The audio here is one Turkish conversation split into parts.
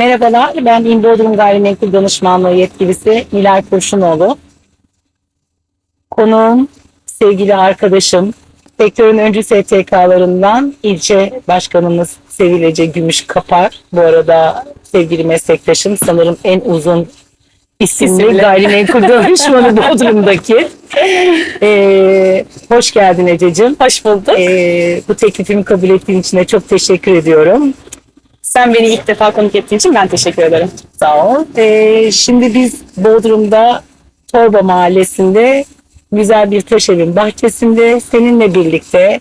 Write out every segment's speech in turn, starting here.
Merhabalar, ben İmbodrum Gayrimenkul Danışmanlığı yetkilisi Nilay Kurşunoğlu. Konuğum, sevgili arkadaşım, sektörün öncü STK'larından ilçe başkanımız Sevil Ece Gümüş Kapar. Bu arada sevgili meslektaşım, sanırım en uzun İsimli. gayrimenkul danışmanı Bodrum'daki. Ee, hoş geldin Ececiğim. Hoş bulduk. Ee, bu teklifimi kabul ettiğin için de çok teşekkür ediyorum. Sen beni ilk defa konuk ettiğin için ben teşekkür ederim. Sağ ol. Ee, şimdi biz Bodrum'da Torba Mahallesi'nde güzel bir taş evin bahçesinde seninle birlikte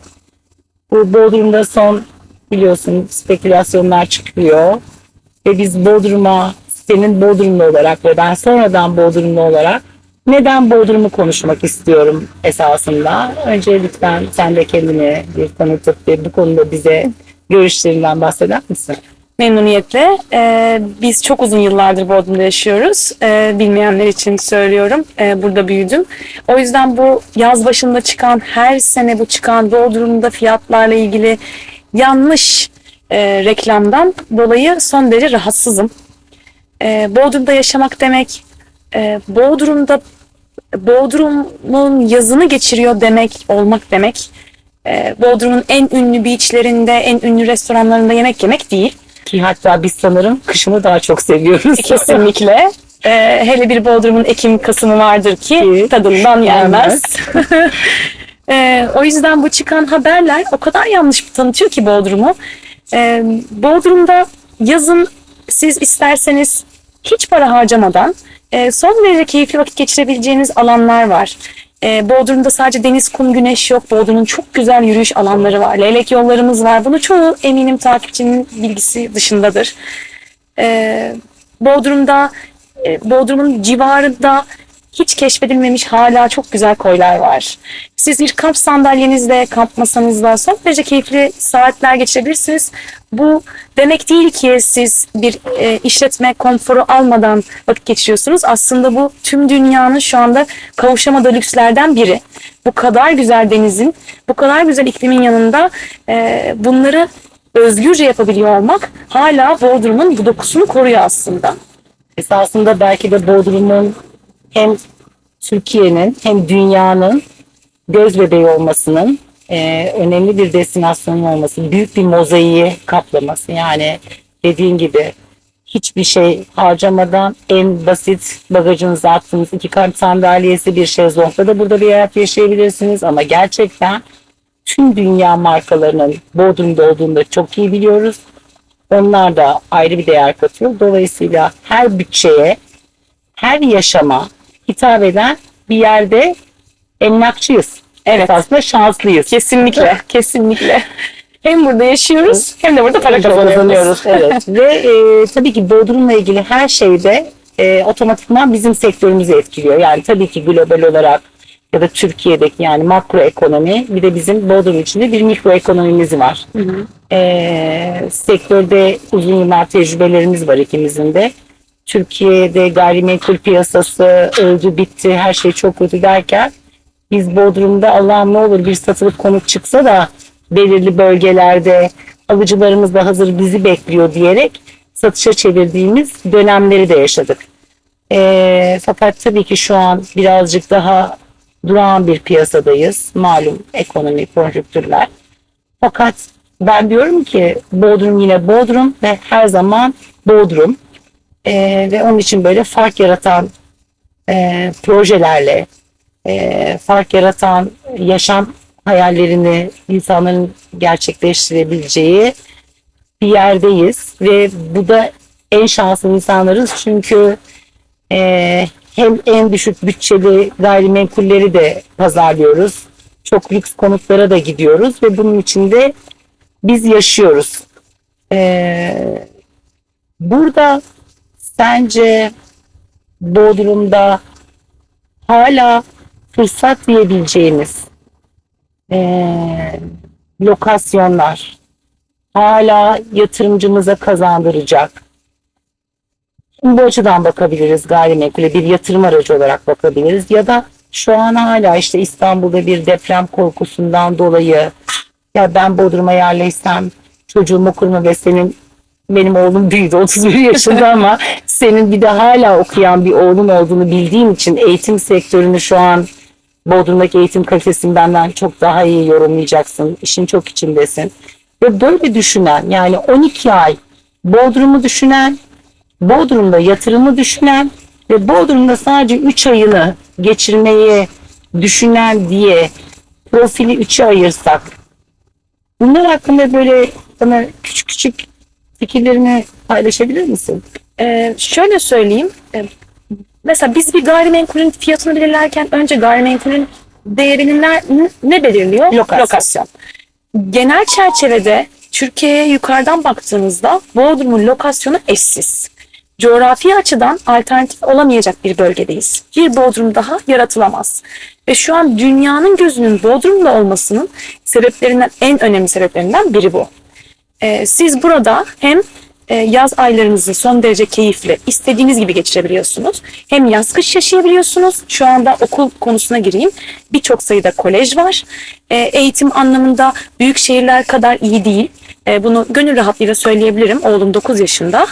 bu Bodrum'da son biliyorsun spekülasyonlar çıkıyor ve biz Bodrum'a senin Bodrumlu olarak ve ben sonradan Bodrumlu olarak neden Bodrum'u konuşmak istiyorum esasında. Önce lütfen sen de kendini bir tanıtıp ve bu konuda bize görüşlerinden bahseder misin? Memnuniyetle. Ee, biz çok uzun yıllardır Bodrum'da yaşıyoruz. Ee, bilmeyenler için söylüyorum. Ee, burada büyüdüm. O yüzden bu yaz başında çıkan, her sene bu çıkan Bodrum'da fiyatlarla ilgili yanlış e, reklamdan dolayı son derece rahatsızım. Ee, Bodrum'da yaşamak demek, e, Bodrum'da Bodrum'un yazını geçiriyor demek, olmak demek. E, Bodrum'un en ünlü beachlerinde, en ünlü restoranlarında yemek yemek değil. Ki hatta biz sanırım kışını daha çok seviyoruz. Kesinlikle. Ee, hele bir Bodrum'un Ekim Kasım'ı vardır ki Ki tadından yenmez. Ee, o yüzden bu çıkan haberler o kadar yanlış tanıtıyor ki Bodrum'u. Ee, Bodrum'da yazın siz isterseniz hiç para harcamadan e, son derece keyifli vakit geçirebileceğiniz alanlar var. Ee, Bodrum'da sadece deniz, kum, güneş yok. Bodrum'un çok güzel yürüyüş alanları var. Leylek yollarımız var. Bunu çoğu eminim takipçinin bilgisi dışındadır. Ee, Bodrum'da, e, Bodrum'un civarında hiç keşfedilmemiş hala çok güzel koylar var. Siz bir kamp sandalyenizle, kamp masanızla son derece keyifli saatler geçirebilirsiniz. Bu demek değil ki siz bir e, işletme konforu almadan vakit geçiriyorsunuz. Aslında bu tüm dünyanın şu anda kavuşamadığı lükslerden biri. Bu kadar güzel denizin, bu kadar güzel iklimin yanında e, bunları özgürce yapabiliyor olmak hala Bodrum'un bu dokusunu koruyor aslında. esasında belki de Bodrum'un hem Türkiye'nin hem dünyanın göz bebeği olmasının e, önemli bir destinasyon olması, büyük bir mozaiği kaplaması. Yani dediğin gibi hiçbir şey harcamadan en basit bagajınıza attığınız iki kamp sandalyesi bir şezlongla da burada bir hayat yaşayabilirsiniz ama gerçekten tüm dünya markalarının Bodrum'da olduğunu da çok iyi biliyoruz. Onlar da ayrı bir değer katıyor. Dolayısıyla her bütçeye, her yaşama hitap eden bir yerde emlakçıyız. Evet. Aslında şanslıyız. Kesinlikle, kesinlikle. Hem burada yaşıyoruz hem de burada para kazanıyoruz. evet. Ve e, tabii ki Bodrum'la ilgili her şeyde e, otomatikman bizim sektörümüzü etkiliyor. Yani tabii ki global olarak ya da Türkiye'deki yani makro ekonomi bir de bizim Bodrum içinde bir mikro ekonomimiz var. E, sektörde uzun yıllar tecrübelerimiz var ikimizin de. Türkiye'de gayrimenkul piyasası öldü bitti her şey çok kötü derken biz Bodrum'da Allah'ım ne olur bir satılık konut çıksa da belirli bölgelerde alıcılarımız da hazır bizi bekliyor diyerek satışa çevirdiğimiz dönemleri de yaşadık. Ee, fakat tabii ki şu an birazcık daha durağan bir piyasadayız. Malum ekonomi, konjüktürler. Fakat ben diyorum ki Bodrum yine Bodrum ve her zaman Bodrum. Ee, ve onun için böyle fark yaratan e, projelerle, e, fark yaratan yaşam hayallerini insanların gerçekleştirebileceği bir yerdeyiz ve bu da en şanslı insanlarız çünkü e, hem en düşük bütçeli gayrimenkulleri de pazarlıyoruz. Çok lüks konutlara da gidiyoruz ve bunun içinde biz yaşıyoruz. E, burada sence Bodrum'da hala fırsat diyebileceğimiz eee, lokasyonlar hala yatırımcımıza kazandıracak. Bu açıdan bakabiliriz gayrimenkule bir yatırım aracı olarak bakabiliriz ya da şu an hala işte İstanbul'da bir deprem korkusundan dolayı ya ben Bodrum'a yerleşsem çocuğum okur mu ve senin benim oğlum büyüdü 31 yaşında ama senin bir de hala okuyan bir oğlun olduğunu bildiğim için eğitim sektörünü şu an Bodrum'daki eğitim kalitesini benden çok daha iyi yorumlayacaksın. İşin çok içindesin. Ve böyle düşünen yani 12 ay Bodrum'u düşünen, Bodrum'da yatırımı düşünen ve Bodrum'da sadece 3 ayını geçirmeyi düşünen diye profili 3'e ayırsak bunlar hakkında böyle bana küçük küçük fikirlerini paylaşabilir misin? Ee, şöyle söyleyeyim. Ee, Mesela biz bir gayrimenkulün fiyatını belirlerken önce gayrimenkulün değerini ne, ne belirliyor? Lokasyon. Genel çerçevede Türkiye'ye yukarıdan baktığımızda Bodrum'un lokasyonu eşsiz. Coğrafi açıdan alternatif olamayacak bir bölgedeyiz. Bir Bodrum daha yaratılamaz. Ve şu an dünyanın gözünün Bodrum'da olmasının sebeplerinden en önemli sebeplerinden biri bu. Ee, siz burada hem e, yaz aylarınızı son derece keyifli, istediğiniz gibi geçirebiliyorsunuz. Hem yaz kış yaşayabiliyorsunuz. Şu anda okul konusuna gireyim. Birçok sayıda kolej var. E, eğitim anlamında büyük şehirler kadar iyi değil. E, bunu gönül rahatlığıyla söyleyebilirim. Oğlum 9 yaşında.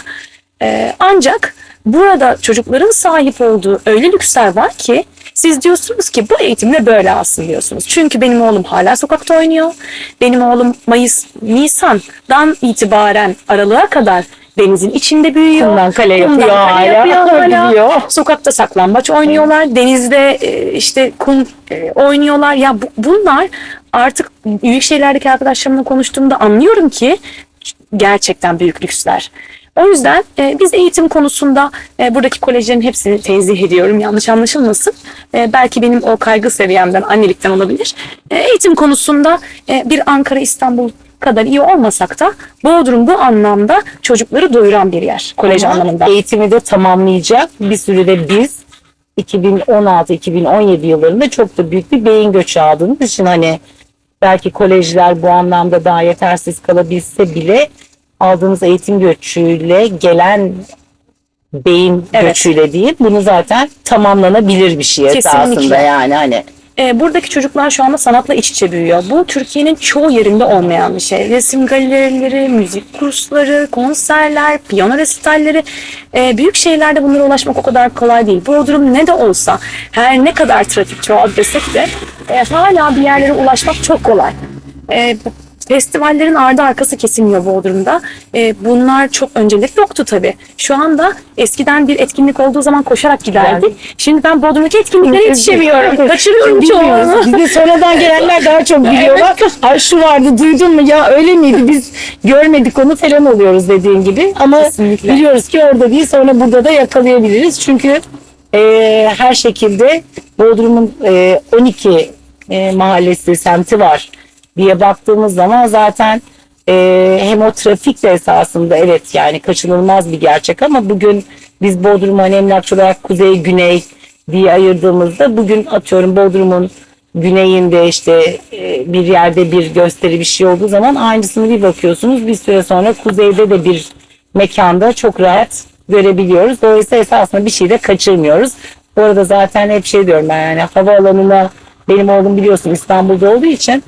E, ancak burada çocukların sahip olduğu öyle lüksler var ki siz diyorsunuz ki bu eğitimle böyle alsın diyorsunuz. Çünkü benim oğlum hala sokakta oynuyor. Benim oğlum Mayıs, Nisan'dan itibaren aralığa kadar denizin içinde büyüyor. Kumdan kale Kumdan yapıyor kale hala, yapıyor hala. gidiyor. Sokakta saklambaç oynuyorlar. Denizde e, işte kum e, oynuyorlar. Ya bu- bunlar artık büyük şehirlerdeki arkadaşlarımla konuştuğumda anlıyorum ki gerçekten büyük lüksler. O yüzden e, biz eğitim konusunda e, buradaki kolejlerin hepsini tenzih ediyorum. Yanlış anlaşılmasın. E, belki benim o kaygı seviyemden, annelikten olabilir. E, eğitim konusunda e, bir Ankara, İstanbul kadar iyi olmasak da Bodrum bu anlamda çocukları doyuran bir yer. Kolej Ama anlamında. Eğitimi de tamamlayacak bir sürede biz 2016-2017 yıllarında çok da büyük bir beyin göçü aldığımız için hani belki kolejler bu anlamda daha yetersiz kalabilse bile aldığımız eğitim göçüyle gelen beyin Evet. göçüyle değil bunu zaten tamamlanabilir bir şey esasında Kesinlikle. yani hani E, buradaki çocuklar şu anda sanatla iç içe büyüyor. Bu Türkiye'nin çoğu yerinde olmayan bir şey. Resim galerileri, müzik kursları, konserler, piyano resitalleri. E, büyük şehirlerde bunlara ulaşmak o kadar kolay değil. Bodrum ne de olsa her ne kadar trafik çoğaldı desek de e, hala bir yerlere ulaşmak çok kolay. E, bu Festivallerin ardı arkası kesilmiyor Bodrum'da. E, bunlar çok öncelik yoktu tabii. Şu anda eskiden bir etkinlik olduğu zaman koşarak giderdik. Şimdi ben Bodrum'daki etkinliklere yetişemiyorum. Kaçırıyorum çoğunu. Bilmiyoruz. Bize sonradan gelenler daha çok biliyorlar. Ay şu vardı duydun mu ya öyle miydi biz görmedik onu falan oluyoruz dediğin gibi. Ama Kesinlikle. biliyoruz ki orada değil sonra burada da yakalayabiliriz. Çünkü e, her şekilde Bodrum'un e, 12 e, mahallesi, semti var diye baktığımız zaman zaten e, hem o trafik de esasında evet yani kaçınılmaz bir gerçek ama bugün biz Bodrum'u hani emlakçı olarak kuzey güney diye ayırdığımızda bugün atıyorum Bodrum'un güneyinde işte e, bir yerde bir gösteri bir şey olduğu zaman aynısını bir bakıyorsunuz bir süre sonra kuzeyde de bir mekanda çok rahat görebiliyoruz. Dolayısıyla esasında bir şey de kaçırmıyoruz. Bu arada zaten hep şey diyorum ben yani havaalanına benim oğlum biliyorsun İstanbul'da olduğu için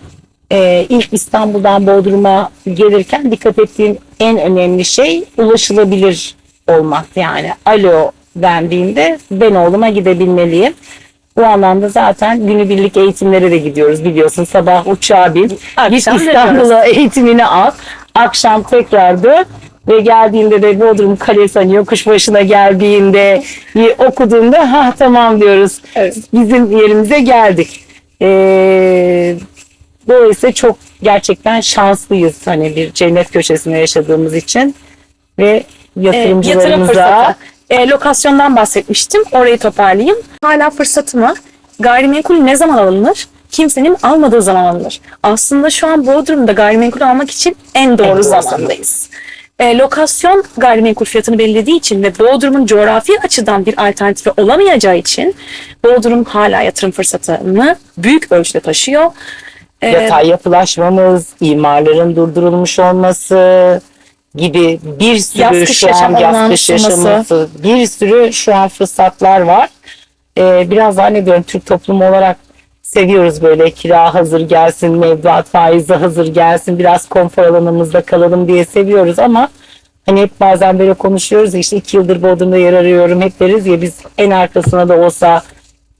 e, ilk İstanbul'dan Bodrum'a gelirken dikkat ettiğim en önemli şey ulaşılabilir olmak. Yani alo dendiğinde ben oğluma gidebilmeliyim. Bu anlamda zaten günübirlik eğitimlere de gidiyoruz biliyorsun. Sabah uçağa bin, git İstanbul'a eğitimini al. Akşam tekrar dön ve geldiğinde de Bodrum Kalesi hani yokuş başına geldiğinde bir okuduğunda ha tamam diyoruz. Evet. Bizim yerimize geldik. Ee, Dolayısıyla çok gerçekten şanslıyız hani bir cennet köşesinde yaşadığımız için ve E, yatırım yatırımcılarımıza fırsatı. E, lokasyondan bahsetmiştim. Orayı toparlayayım. Hala fırsatımı gayrimenkul ne zaman alınır? Kimsenin almadığı zaman alınır. Aslında şu an Bodrum'da gayrimenkul almak için en doğru, En doğru zamandayız. E, lokasyon gayrimenkul fiyatını belirlediği için ve Bodrum'un coğrafi açıdan bir alternatifi olamayacağı için Bodrum hala yatırım fırsatını büyük ölçüde taşıyor. E, yatay yapılaşmamız, imarların durdurulmuş olması gibi bir sürü Yaz kış şu an yaz kış yaşaması, bir sürü şu an fırsatlar var. Ee, biraz zannediyorum Türk toplumu olarak seviyoruz böyle kira hazır gelsin, mevduat faizi hazır gelsin, biraz konfor alanımızda kalalım diye seviyoruz ama Hani hep bazen böyle konuşuyoruz ya işte iki yıldır Bodrum'da yer arıyorum hep deriz ya biz en arkasına da olsa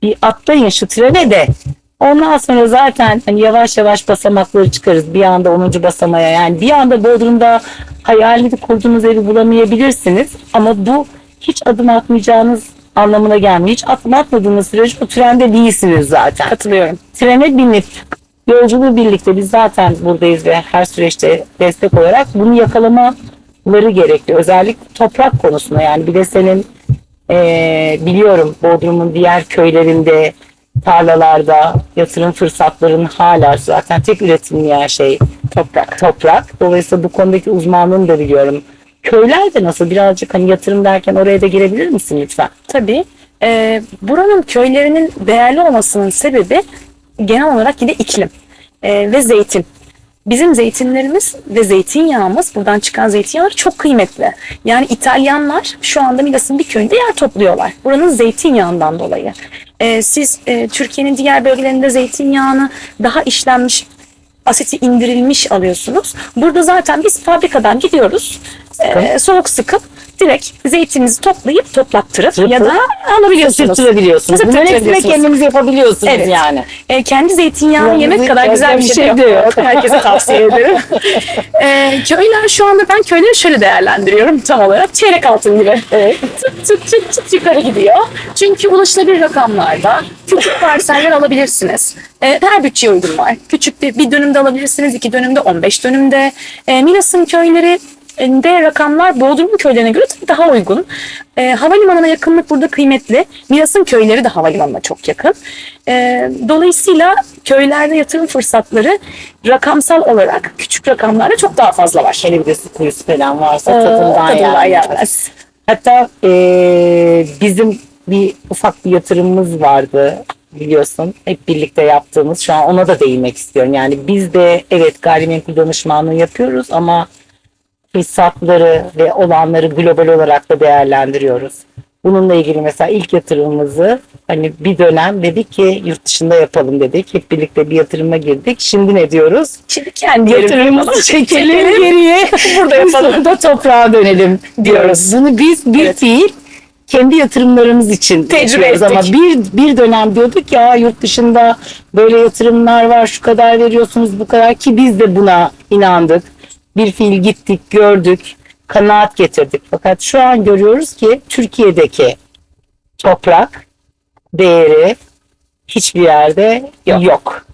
bir atlayın şu trene de. Ondan sonra zaten hani yavaş yavaş basamakları çıkarız. Bir anda 10. basamaya yani bir anda Bodrum'da hayalini kurduğunuz evi bulamayabilirsiniz. Ama bu hiç adım atmayacağınız anlamına gelmiyor. Hiç adım atmadığınız sürece o trende değilsiniz zaten. Katılıyorum. Trene binip yolculuğu birlikte biz zaten buradayız ve her süreçte destek olarak bunu yakalamaları gerekiyor. Özellikle toprak konusunda yani bir de senin eee, biliyorum Bodrum'un diğer köylerinde tarlalarda yatırım fırsatlarının hala zaten tek üretilmeyen şey toprak. Toprak. Dolayısıyla bu konudaki uzmanlığını da biliyorum. Köyler de nasıl birazcık hani yatırım derken oraya da girebilir misin lütfen? Tabii. e, buranın köylerinin değerli olmasının sebebi genel olarak yine iklim e, ve zeytin. Bizim zeytinlerimiz ve zeytinyağımız, buradan çıkan zeytinyağları çok kıymetli. Yani İtalyanlar şu anda Milas'ın bir köyünde yer topluyorlar. Buranın zeytinyağından dolayı. E, siz e, Türkiye'nin diğer bölgelerinde zeytinyağını daha işlenmiş, asiti indirilmiş alıyorsunuz. Burada zaten biz fabrikadan gidiyoruz, e, soğuk sıkıp direkt zeytininizi toplayıp toplattırıp ya da alabiliyorsunuz. Sırtırabiliyorsunuz. Bunların hepsini Sırtırabiliyorsunuz. kendiniz yapabiliyorsunuz Evet. yani. E, kendi zeytinyağını Buramızı yemek kadar güzel bir şey, de yok. Herkese tavsiye ederim. e, köyler şu anda ben köyleri şöyle değerlendiriyorum tam olarak. Çeyrek altın gibi. Evet. Tık tık tık tık yukarı gidiyor. Çünkü ulaşılabilir rakamlarda küçük parseller alabilirsiniz. E, her bütçeye uygun var. Küçük bir, bir dönümde alabilirsiniz, iki dönümde, 15 dönümde. E, Milas'ın köyleri de rakamlar Bodrum köylerine göre tabii daha uygun. E, havalimanına yakınlık burada kıymetli. Milas'ın köyleri de havalimanına çok yakın. E, dolayısıyla köylerde yatırım fırsatları rakamsal olarak küçük rakamlarda çok daha fazla var. Hele bir de su kuyusu falan varsa Ee, tadından tadından yenmez. Hatta eee, bizim bir ufak bir yatırımımız vardı biliyorsun. Hep birlikte yaptığımız. Şu an ona da değinmek istiyorum. Yani biz de evet gayrimenkul danışmanlığı yapıyoruz ama fırsatları ve olanları global olarak da değerlendiriyoruz. Bununla ilgili mesela ilk yatırımımızı hani bir dönem dedik ki yurt dışında yapalım dedik. Hep birlikte bir yatırıma girdik. Şimdi ne diyoruz? Şimdi kendi Yatırımımızı çekelim geriye. Burada yapalım. Burada toprağa dönelim diyoruz. Bunu biz bir Evet. fiil kendi yatırımlarımız için Tecrübe yapıyoruz ama ettik. bir bir dönem diyorduk ya yurt dışında böyle yatırımlar var şu kadar veriyorsunuz bu kadar ki biz de buna inandık. Bir fiil gittik gördük kanaat getirdik. Fakat şu an görüyoruz ki Türkiye'deki toprak değeri hiçbir yerde yok.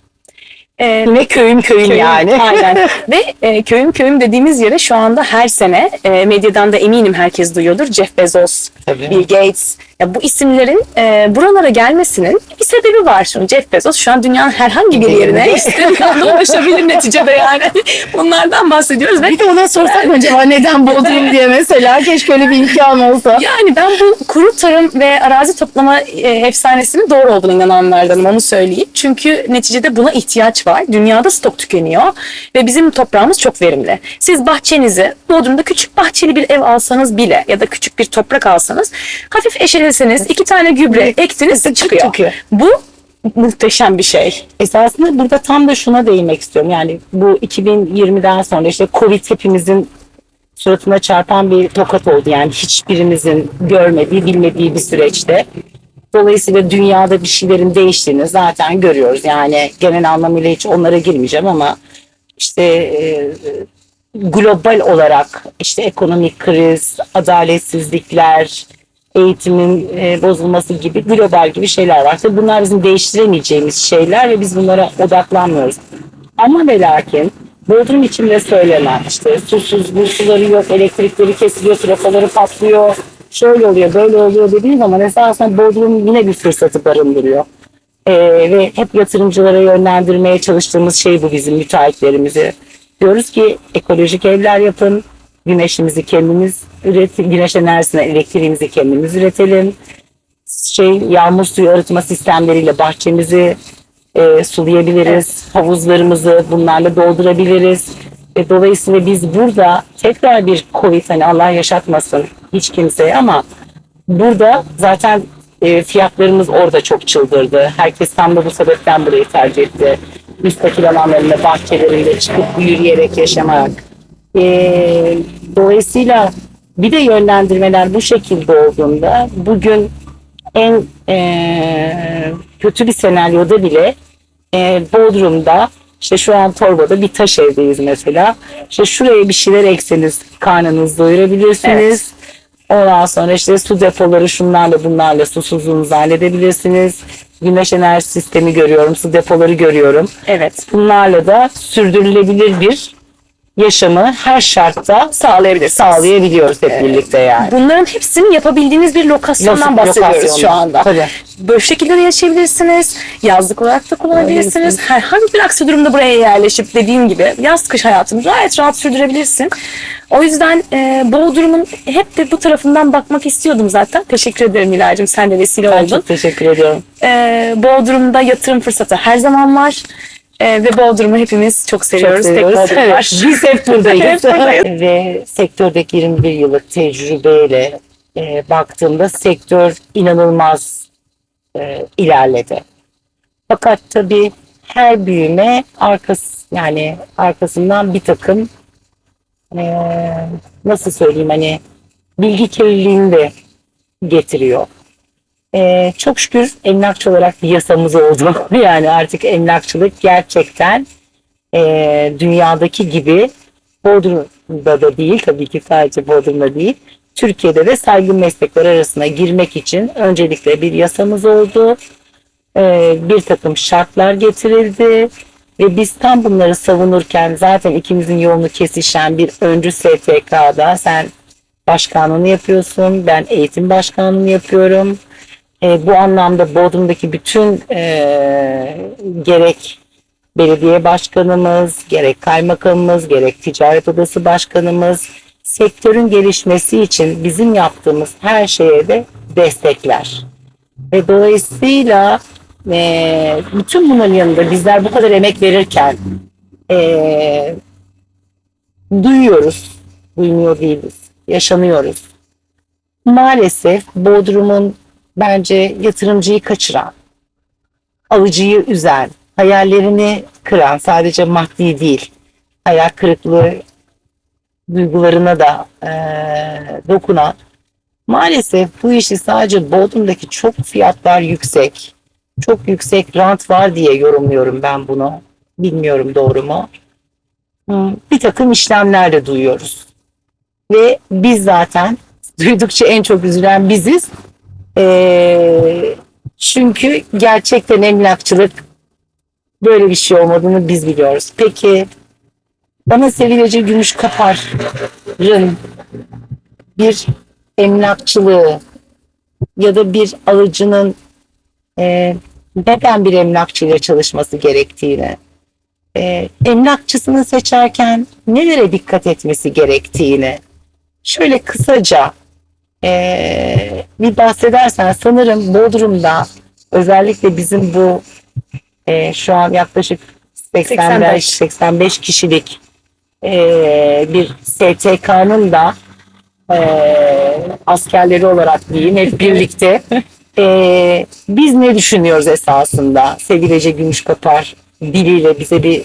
Ee, Yine köyüm köyüm, Köyüm, yani. Aynen. Ve e, köyüm köyüm dediğimiz yere şu anda her sene e, medyadan da eminim herkes duyuyordur. Jeff Bezos, Tabii. Bill Gates. Ya bu isimlerin e, buralara gelmesinin bir sebebi var. Şimdi Jeff Bezos şu an dünyanın herhangi bir yerine istediği anda ulaşabilir neticede yani. Bunlardan bahsediyoruz ve Bir de ona sorsak acaba neden Bodrum diye mesela keşke öyle bir imkan olsa. Yani ben bu kuru tarım ve arazi toplama e, efsanesinin doğru olduğuna inananlardanım onu söyleyeyim. Çünkü neticede buna ihtiyaç var. Dünyada stok tükeniyor ve bizim toprağımız çok verimli. Siz bahçenizi Bodrum'da küçük bahçeli bir ev alsanız bile ya da küçük bir toprak alsanız hafif eşeleseniz iki tane gübre ektiniz çıkıyor. çıkıyor. Bu muhteşem bir şey. Esasında burada tam da şuna değinmek istiyorum. Yani bu 2020'den sonra işte Covid hepimizin suratına çarpan bir tokat oldu. Yani hiçbirimizin görmediği, bilmediği bir süreçte. Dolayısıyla dünyada bir şeylerin değiştiğini zaten görüyoruz. Yani genel anlamıyla hiç onlara girmeyeceğim ama işte e, global olarak işte ekonomik kriz, adaletsizlikler, eğitimin e, bozulması gibi global gibi şeyler var. Tabii bunlar bizim değiştiremeyeceğimiz şeyler ve biz bunlara odaklanmıyoruz. Ama ve lakin Bodrum için de söylenen işte susuz, bu suları yok, elektrikleri kesiliyor, trafoları patlıyor, şöyle oluyor, böyle oluyor dediğim zaman esasında Bodrum yine bir fırsatı barındırıyor. Ee, ve hep yatırımcılara yönlendirmeye çalıştığımız şey bu bizim müteahhitlerimizi. Diyoruz ki ekolojik evler yapın, güneşimizi kendimiz üretin, güneş enerjisine elektriğimizi kendimiz üretelim. Şey yağmur suyu arıtma sistemleriyle bahçemizi e, sulayabiliriz, havuzlarımızı bunlarla doldurabiliriz. Ve dolayısıyla biz burada tekrar bir Covid hani Allah yaşatmasın hiç kimseye ama burada zaten e, fiyatlarımız orada çok çıldırdı. Herkes tam da bu sebepten burayı tercih etti. Müstakil alanlarında, bahçelerinde çıkıp yürüyerek yaşamak. E, Dolayısıyla bir de yönlendirmeler bu şekilde olduğunda bugün en eee, kötü bir senaryoda bile eee, Bodrum'da işte şu an Torba'da bir taş evdeyiz mesela. İşte şuraya bir şeyler ekseniz karnınızı doyurabilirsiniz. Ondan sonra işte su depoları şunlarla bunlarla susuzluğunuzu halledebilirsiniz. Güneş enerji sistemi görüyorum, su depoları görüyorum. Evet. Bunlarla da sürdürülebilir bir yaşamı her şartta Sağlayabilirsiniz. sağlayabiliyoruz hep birlikte yani. Bunların hepsini yapabildiğiniz bir lokasyondan Lokasyon- bahsediyoruz şu anda. Tabii. Böyle şekilde de yaşayabilirsiniz. Yazlık olarak da kullanabilirsiniz. Herhangi bir aksi durumda buraya yerleşip dediğim gibi yaz kış hayatını gayet rahat sürdürebilirsin. O yüzden e, Bodrum'un hep de bu tarafından bakmak istiyordum zaten. Teşekkür ederim Hilal'cim sen de vesile Ben oldun. çok teşekkür ediyorum. E, Bodrum'da yatırım fırsatı her zaman var. E, ve Bodrum'u hepimiz çok seviyoruz. Çok Tek seviyoruz. Bodrum Evet, var. Biz hep buradayız. Hep buradayız. Ve sektördeki 21 yıllık tecrübeyle e, baktığımda sektör inanılmaz e, ilerledi. Fakat tabii her büyüme arkası yani arkasından bir takım e, nasıl söyleyeyim hani bilgi kirliliğini de getiriyor. E, çok şükür emlakçı olarak bir yasamız oldu. yani artık emlakçılık gerçekten e, dünyadaki gibi Bodrum'da da değil tabii ki sadece Bodrum'da değil Türkiye'de de saygın meslekler arasına girmek için öncelikle bir yasamız oldu. E, bir takım şartlar getirildi ve biz tam bunları savunurken zaten ikimizin yolunu kesişen bir öncü STK'da sen başkanlığını yapıyorsun, ben eğitim başkanlığını yapıyorum. E, bu anlamda Bodrum'daki bütün e, gerek belediye başkanımız, gerek kaymakamımız, gerek ticaret odası başkanımız sektörün gelişmesi için bizim yaptığımız her şeye de destekler. Ve dolayısıyla e, bütün bunların yanında bizler bu kadar emek verirken e, duyuyoruz, duymuyor değiliz, yaşanıyoruz. Maalesef Bodrum'un bence yatırımcıyı kaçıran, alıcıyı üzen, hayallerini kıran sadece maddi değil, hayal kırıklığı duygularına da eee, dokunan maalesef bu işi sadece Bodrum'daki çok fiyatlar yüksek, çok yüksek rant var diye yorumluyorum ben bunu. Bilmiyorum doğru mu? Bir takım işlemler de duyuyoruz. Ve biz zaten duydukça en çok üzülen biziz. Eee, çünkü gerçekten emlakçılık böyle bir şey olmadığını biz biliyoruz. Peki bana sevilece gümüş kaparın bir emlakçılığı ya da bir alıcının e, neden bir emlakçıyla çalışması gerektiğini, e, emlakçısını seçerken nelere dikkat etmesi gerektiğini şöyle kısaca e, bir bahsedersen sanırım Bodrum'da özellikle bizim bu e, şu an yaklaşık 85-85 kişilik e, bir STK'nın da e, askerleri olarak diyeyim hep birlikte. E, biz ne düşünüyoruz esasında? Sevgilece Gümüşkapar diliyle bize bir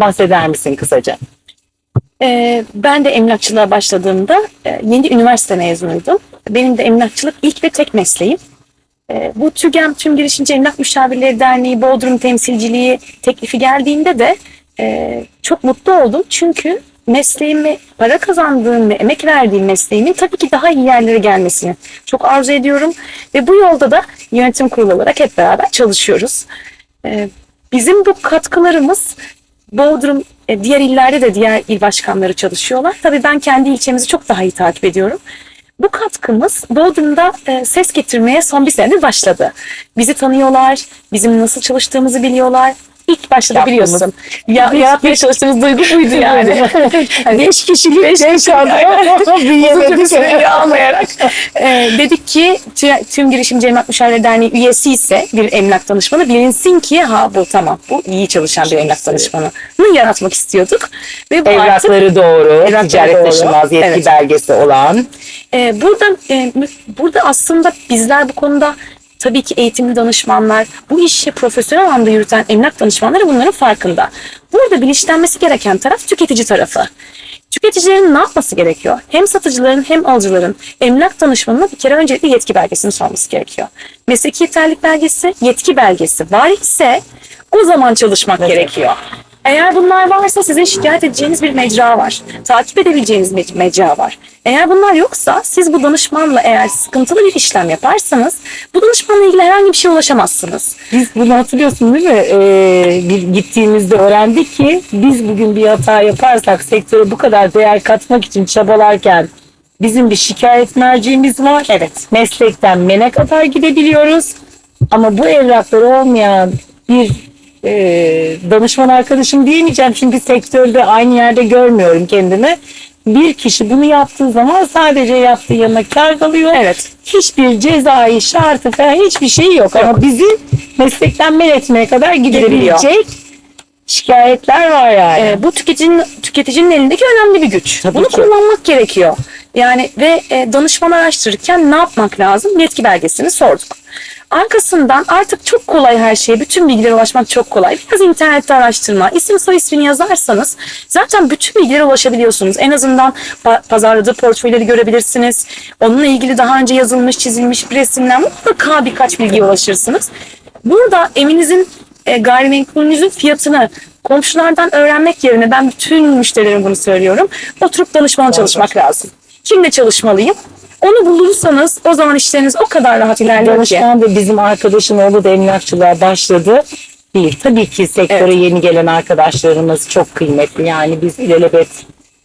bahseder misin kısaca? Ee, ben de emlakçılığa başladığımda e, yeni üniversite mezunuydum. Benim de emlakçılık ilk ve tek mesleğim. Ee, bu TÜGEM Tüm Girişimci Emlak Müşavirleri Derneği Bodrum temsilciliği teklifi geldiğinde de e, çok mutlu oldum. Çünkü mesleğimi, para kazandığım ve emek verdiğim mesleğimin tabii ki daha iyi yerlere gelmesini çok arzu ediyorum. Ve bu yolda da yönetim kurulu olarak hep beraber çalışıyoruz. Ee, bizim bu katkılarımız Bodrum, e, diğer illerde de diğer il başkanları çalışıyorlar. Tabii ben kendi ilçemizi çok daha iyi takip ediyorum. Bu katkımız Bodrum'da e, ses getirmeye son bir senedir başladı. Bizi tanıyorlar, bizim nasıl çalıştığımızı biliyorlar. İlk başta da biliyorsun. Ya, yaratmaya çalıştığımız duygu buydu yani. Hani Beş kişilik beş beş süreyi büyüyemedik. almayarak e, dedik ki tü- tüm girişimci emlak müşavirleri derneği üyesi ise bir emlak danışmanı bilinsin ki ha bu tamam bu iyi çalışan bir emlak danışmanını yaratmak istiyorduk. Ve bu artık Evrakları doğru, Evrakları ticaret doğru. taşımaz yetki Evet. belgesi olan. e, burada e, burada aslında bizler bu konuda tabii ki eğitimli danışmanlar, bu işi profesyonel anlamda yürüten emlak danışmanları bunların farkında. Burada bilinçlenmesi gereken taraf tüketici tarafı. Tüketicilerin ne yapması gerekiyor? Hem satıcıların hem alıcıların emlak danışmanına bir kere öncelikle yetki belgesini sorması gerekiyor. Mesleki yeterlilik belgesi, yetki belgesi var ise o zaman çalışmak gerekiyor. Eğer bunlar varsa sizin şikayet edeceğiniz bir mecra var. Takip edebileceğiniz bir mecra var. Eğer bunlar yoksa siz bu danışmanla eğer sıkıntılı bir işlem yaparsanız bu danışmanla ilgili herhangi bir şeye ulaşamazsınız. Biz bunu hatırlıyorsun değil mi? Ee, bir gittiğimizde öğrendik ki biz bugün bir hata yaparsak sektöre bu kadar değer katmak için çabalarken bizim bir şikayet merciğimiz var. Evet. Meslekten mene kadar gidebiliyoruz. Ama bu evrakları olmayan bir e, danışman arkadaşım diyemeyeceğim çünkü sektörde aynı yerde görmüyorum kendimi. Bir kişi bunu yaptığı zaman sadece yaptığı yanına kar kalıyor. Evet. Hiçbir cezai şartı falan hiçbir şey yok. Ama bizi meslekten men etmeye kadar gidebilecek şikayetler var yani. Ee, bu tüketicinin tüketicinin elindeki önemli bir güç. Tabii Bunu ki. kullanmak gerekiyor. Yani ve e, danışman araştırırken ne yapmak lazım? Yetki belgesini sorduk. Arkasından artık çok kolay her şeye, bütün bilgilere ulaşmak çok kolay. Biraz internette araştırma, isim soy ismini yazarsanız zaten bütün bilgilere ulaşabiliyorsunuz. En azından pa- pazarladığı portföyleri görebilirsiniz. Onunla ilgili daha önce yazılmış, çizilmiş bir resimler mutlaka birkaç bilgiye ulaşırsınız. Burada evinizin e, gayrimenkulünüzün fiyatını komşulardan öğrenmek yerine ben bütün müşterilerime bunu söylüyorum. Oturup danışman çalışmak lazım. Kimle çalışmalıyım? Onu bulursanız o zaman işleriniz o kadar rahat ilerliyor ki. Danışman da bizim arkadaşım oğlu da emlakçılığa başladı. Değil. Tabii ki sektöre Evet. yeni gelen arkadaşlarımız çok kıymetli. Yani biz ilelebet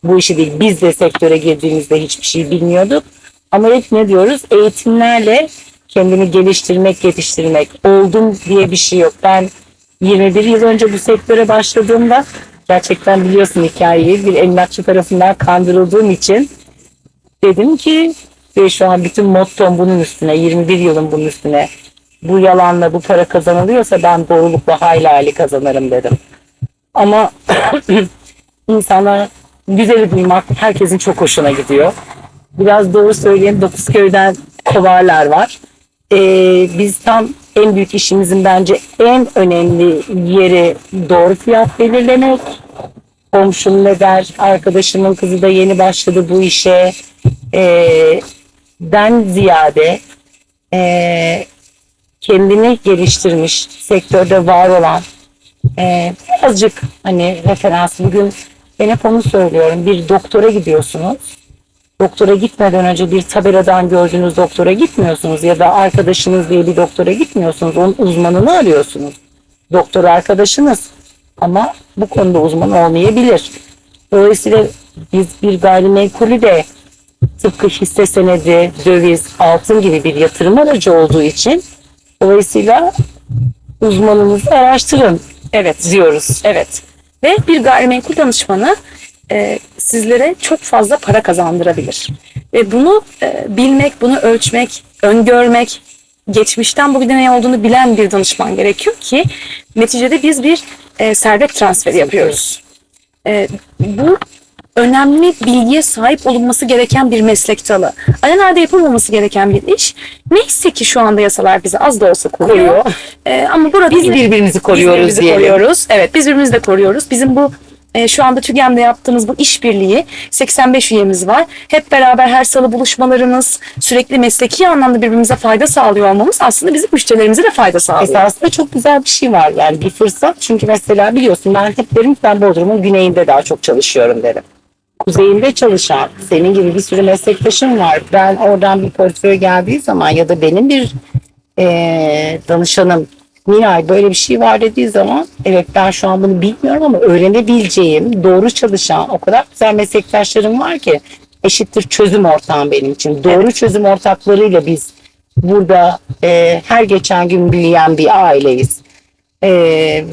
bu işi değil. Biz de sektöre girdiğimizde hiçbir şey bilmiyorduk. Ama hep ne diyoruz? Eğitimlerle kendini geliştirmek, yetiştirmek. Oldum diye bir şey yok. Ben 21 yıl önce bu sektöre başladığımda gerçekten biliyorsun hikayeyi bir emlakçı tarafından kandırıldığım için dedim ki ve şu an bütün mottom bunun üstüne 21 yılın bunun üstüne bu yalanla bu para kazanılıyorsa ben doğrulukla hayli hayli kazanırım dedim. Ama insanlar güzeli duymak herkesin çok hoşuna gidiyor. Biraz doğru söyleyeyim Dokuzköy'den kovarlar var. Ee, biz tam en büyük işimizin bence en önemli yeri doğru fiyat belirlemek. Komşum ne der, arkadaşımın kızı da yeni başladı bu işe. Ee, den ziyade ee, kendini geliştirmiş, sektörde var olan ee, birazcık hani referans bugün ben hep onu söylüyorum. Bir doktora gidiyorsunuz. Doktora gitmeden önce bir tabeladan gördüğünüz doktora gitmiyorsunuz ya da arkadaşınız diye bir doktora gitmiyorsunuz. Onun uzmanını arıyorsunuz. Doktor arkadaşınız ama bu konuda uzman olmayabilir. Dolayısıyla biz bir gayrimenkulü de tıpkı hisse senedi, döviz, altın gibi bir yatırım aracı olduğu için dolayısıyla uzmanınızı araştırın Evet. diyoruz. Evet. Ve bir gayrimenkul danışmanı e, sizlere çok fazla para kazandırabilir. Ve bunu e, bilmek, bunu ölçmek, öngörmek, geçmişten bugüne ne olduğunu bilen bir danışman gerekiyor ki neticede biz bir e, servet transferi yapıyoruz. E, bu önemli bilgiye sahip olunması gereken bir meslek dalı. Alelade yapılmaması gereken bir iş. Neyse ki şu anda yasalar bizi az da olsa koruyor. Koruyor. E, ama burada Biz birbirimizi biz koruyoruz birbirimizi diyelim. koruyoruz. Evet biz birbirimizi de koruyoruz. Bizim bu e, şu anda TÜGEM'de yaptığımız bu işbirliği 85 üyemiz var. Hep beraber her salı buluşmalarımız sürekli mesleki anlamda birbirimize fayda sağlıyor olmamız aslında bizim müşterilerimize de fayda sağlıyor. Esasında çok güzel bir şey var yani bir fırsat. Çünkü mesela biliyorsun ben hep derim ki ben Bodrum'un güneyinde daha çok çalışıyorum derim. Kuzeyinde çalışan senin gibi bir sürü meslektaşım var. Ben oradan bir portföy geldiği zaman ya da benim bir eee danışanım Nilay böyle bir şey var dediği zaman evet ben şu an bunu bilmiyorum ama öğrenebileceğim doğru çalışan o kadar güzel meslektaşlarım var ki eşittir çözüm ortağım benim için. Doğru çözüm ortaklarıyla biz burada e, her geçen gün büyüyen bir aileyiz. E,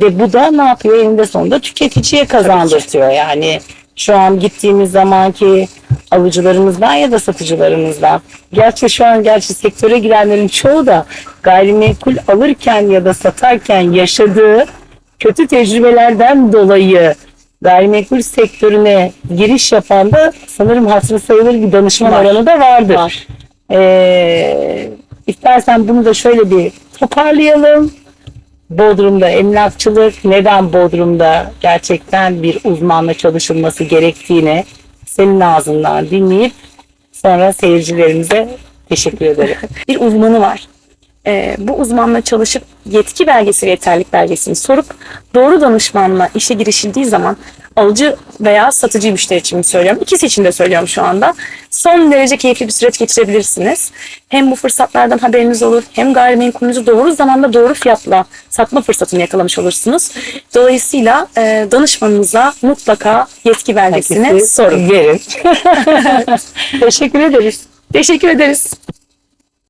ve bu da ne yapıyor? Eninde sonunda tüketiciye kazandırtıyor. Yani şu an gittiğimiz zamanki alıcılarımızdan ya da satıcılarımızdan. Gerçi şu an gerçi sektöre girenlerin çoğu da gayrimenkul alırken ya da satarken yaşadığı kötü tecrübelerden dolayı gayrimenkul sektörüne giriş yapan da sanırım hatırı sayılır bir danışman Var. oranı da vardır. Var. Ee, istersen bunu da şöyle bir toparlayalım. Bodrum'da emlakçılık neden Bodrum'da gerçekten bir uzmanla çalışılması gerektiğini senin ağzından dinleyip sonra seyircilerimize teşekkür ederim. bir uzmanı var. Ee, bu uzmanla çalışıp yetki belgesi ve yeterlik belgesini sorup doğru danışmanla işe girişildiği zaman alıcı veya satıcı müşteri için söylüyorum. İkisi için de söylüyorum şu anda. Son derece keyifli bir süreç geçirebilirsiniz. Hem bu fırsatlardan haberiniz olur hem gayrimenkulünüzü doğru zamanda doğru fiyatla satma fırsatını yakalamış olursunuz. Dolayısıyla e, danışmanınıza mutlaka yetki belgesini Herkesi sorun. Verin. teşekkür ederiz. Teşekkür ederiz.